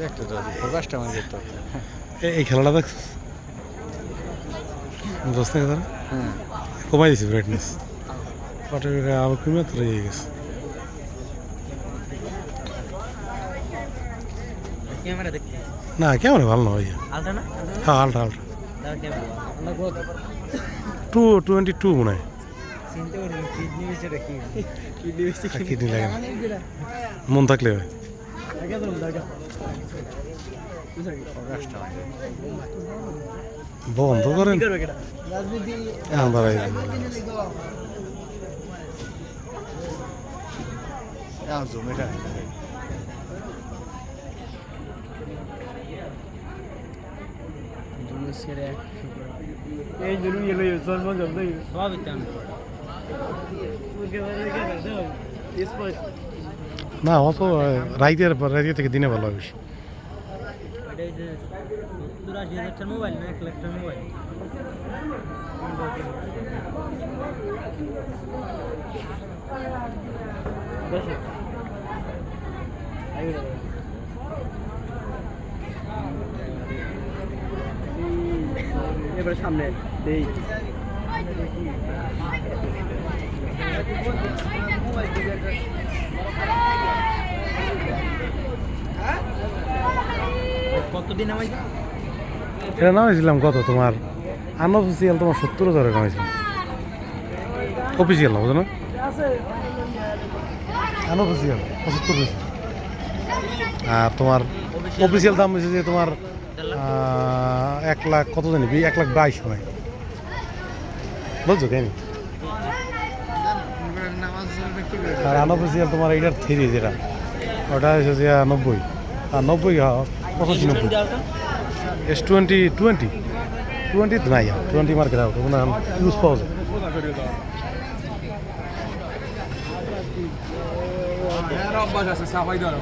দেখতে তো প্রকাশটা আমার দেখতে এই খেলাটা দেখছিস থেকে তারা হ্যাঁ কমাই দিছি ব্রাইটনেস ওটার আলো কমে তোরা ইয়ে গেছে। ক্যামেরা দেখতে না ক্যামেরা ভালো না ভাই। আলটা না? হ্যাঁ আমরা কত টু টোয়েন্টি টু মনে হয়। চিনতে পারি কিডনি বেশি রাখি কিডনি বেশি আর কিডনি লাগে না মন থাকলে হয় আগে তো দাগা প্রকাশটা বন্ধ করেন কি করবে কেটা রাজনীতি হ্যাঁ দাঁড়াই জুম এটা এই জরুরি এলো জন্ম জন্ম সব ইতাম না অত রাইতের পর রাইতে থেকে দিনে ভালো হবে এবার সামনে দেই। কতদিন এটা নামাইছিলাম কত তোমার? আনঅফিসিয়াল তোমার সত্তর হাজার নামাইছিলাম। অফিসিয়াল না, বুঝো না? আনঅফিসিয়াল পঁচাত্তর আর তোমার অফিসিয়াল দাম হয়েছে যে তোমার এক লাখ কত জানি এক লাখ বাইশ হয়। বলছো কেন? আর আনঅফিসিয়াল তোমার এইটার থ্রি যেটা, ওটা হচ্ছে যে নব্বই। আর নব্বই পঁচাশি নব্বই এস টোয়েন্টি টোয়েন্টি টোয়েন্টি নাই টোয়েন্টি মার্কেট আউট ওখানে ইউজ পাওয়া যায়। অভ্যাস আছে, সাফাই দেওয়ার